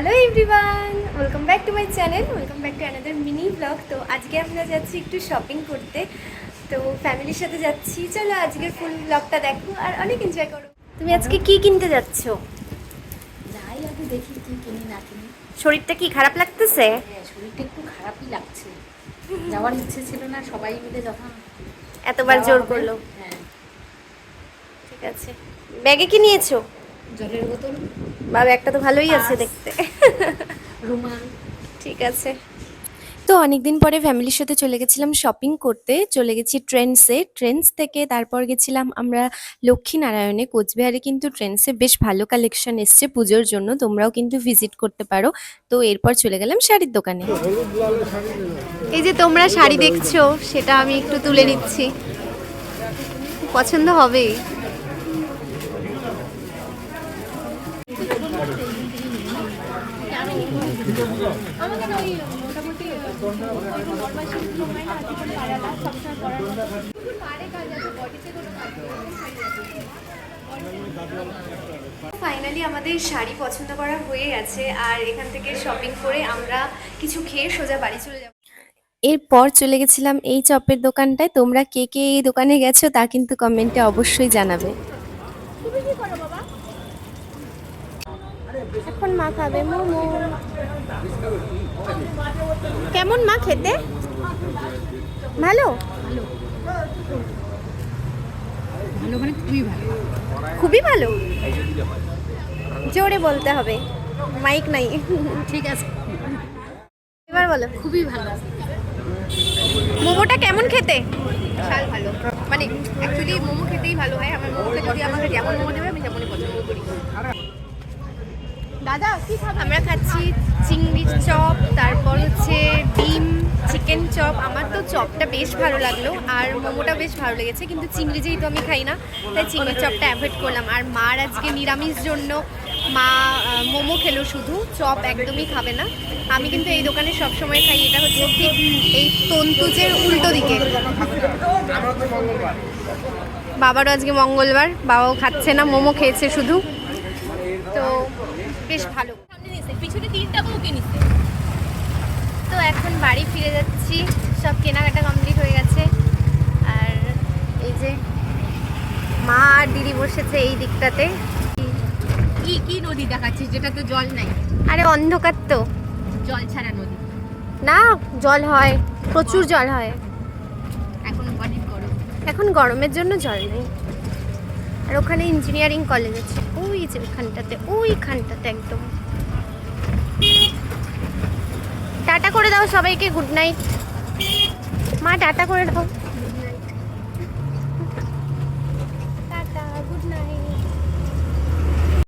Hello everyone welcome back to my channel welcome back to another mini blog তো আজকে আমরা যাচ্ছি একটু শপিং করতে। তো ফ্যামিলির সাথে যাচ্ছি। চলো আজকের ফুল ব্লগটা দেখো আর অনেক এনজয় করো। তুমি আজকে কি কিনতে যাচ্ছ? যাই আগে দেখি কি কিনি না কিনি। শরীরটা কি খারাপ লাগতেছে? হ্যাঁ শরীরটা একটু খারাপই লাগছে। যাওয়ার ইচ্ছে ছিল না সবাই মিলে যখন এতবার জোর করল। হ্যাঁ। ঠিক আছে। ব্যাগে কি নিয়েছো? জলের বোতল। বা একটা তো ভালোই আছে দেখতে। রুমাল। ঠিক আছে। তো অনেকদিন পরে ফ্যামিলির সাথে চলে গেছিলাম শপিং করতে। চলে গেছি ট্রেন্ডসে ট্রেন্ডস থেকে তারপর গেছিলাম আমরা লক্ষ্মীনারায়ণে। কোচবিহারে কিন্তু ট্রেন্ডসে বেশ ভালো কালেকশন এসছে পুজোর জন্য। তোমরাও কিন্তু ভিজিট করতে পারো। তো এরপর চলে গেলাম শাড়ির দোকানে। এই যে তোমরা শাড়ি দেখছ সেটা আমি একটু তুলে নিচ্ছি। পছন্দ হবেই। ফাইনালি আমাদের শাড়ি পছন্দ করা হয়ে গেছে, আর এখান থেকে শপিং করে আমরা কিছু খেয়ে সোজা বাড়ি চলে যাব। এরপর চলে গেছিলাম এই চপের দোকানটায়। তোমরা কে কে এই দোকানে গেছো তা কিন্তু কমেন্টে অবশ্যই জানাবে। এখন মা খাবে? মোমো। কেমন মা খেতে? ভালো? মানে খুবই ভালো। খুবই ভালো জোরে বলতে হবে। মাইক নাই। ঠিক আছে। এবার বলো। খুবই ভালো। মোমোটা কেমন খেতে? বিশাল ভালো। মানে অ্যাকচুয়ালি মোমো খেতেই ভালো হয়। আমার মোমোটা যদি আমাকে যেমন মোমো দেবে আমি তেমনই পছন্দ করি। দাদা, কি আমরা খাচ্ছি চিংড়ির চপ, তারপর হচ্ছে ডিম, চিকেন চপ। আমার তো চপটা বেশ ভালো লাগল, আর মোমোটা বেশ ভালো লেগেছে, কিন্তু চিংড়ি যেহেতু আমি খাই না, তাই চিংড়ির চপটা অ্যাভয়েড করলাম। আর মার আজকে নিরামিষ জন্য, মা মোমো খেলো শুধু, চপ একদমই খাবে না। আমি কিন্তু এই দোকানে সবসময় খাই, এটা হচ্ছে ঠিক এই তন্তুজের উল্টো দিকে। বাবারও আজকে মঙ্গলবার, বাবাও খাচ্ছে না, মোমো খেয়েছে শুধু। তো বেশ ভালো। পিছনে তিনটা বউকে নিচ্ছে তো এখন বাড়ি ফিরে যাচ্ছি সব কেনাকাটা কমপ্লিট হয়ে গেছে। আর এই যে মা আর দিদি বসেছে এই দিকটাতে। কি কি নদী দেখাচ্ছিস? যেটা তো জল নাই। আরে অন্ধকার তো। জল ছাড়া নদী। না জল হয় প্রচুর জল হয়। এখন অনেক গরম। এখন গরমের জন্য জল নেই। আর ওখানে ইঞ্জিনিয়ারিং কলেজ আছে। ওই যে ওখানটাতে, ওইখানটাতে একদম। টাটা করে দাও সবাইকে গুড নাইট মা, টাটা করে দাও।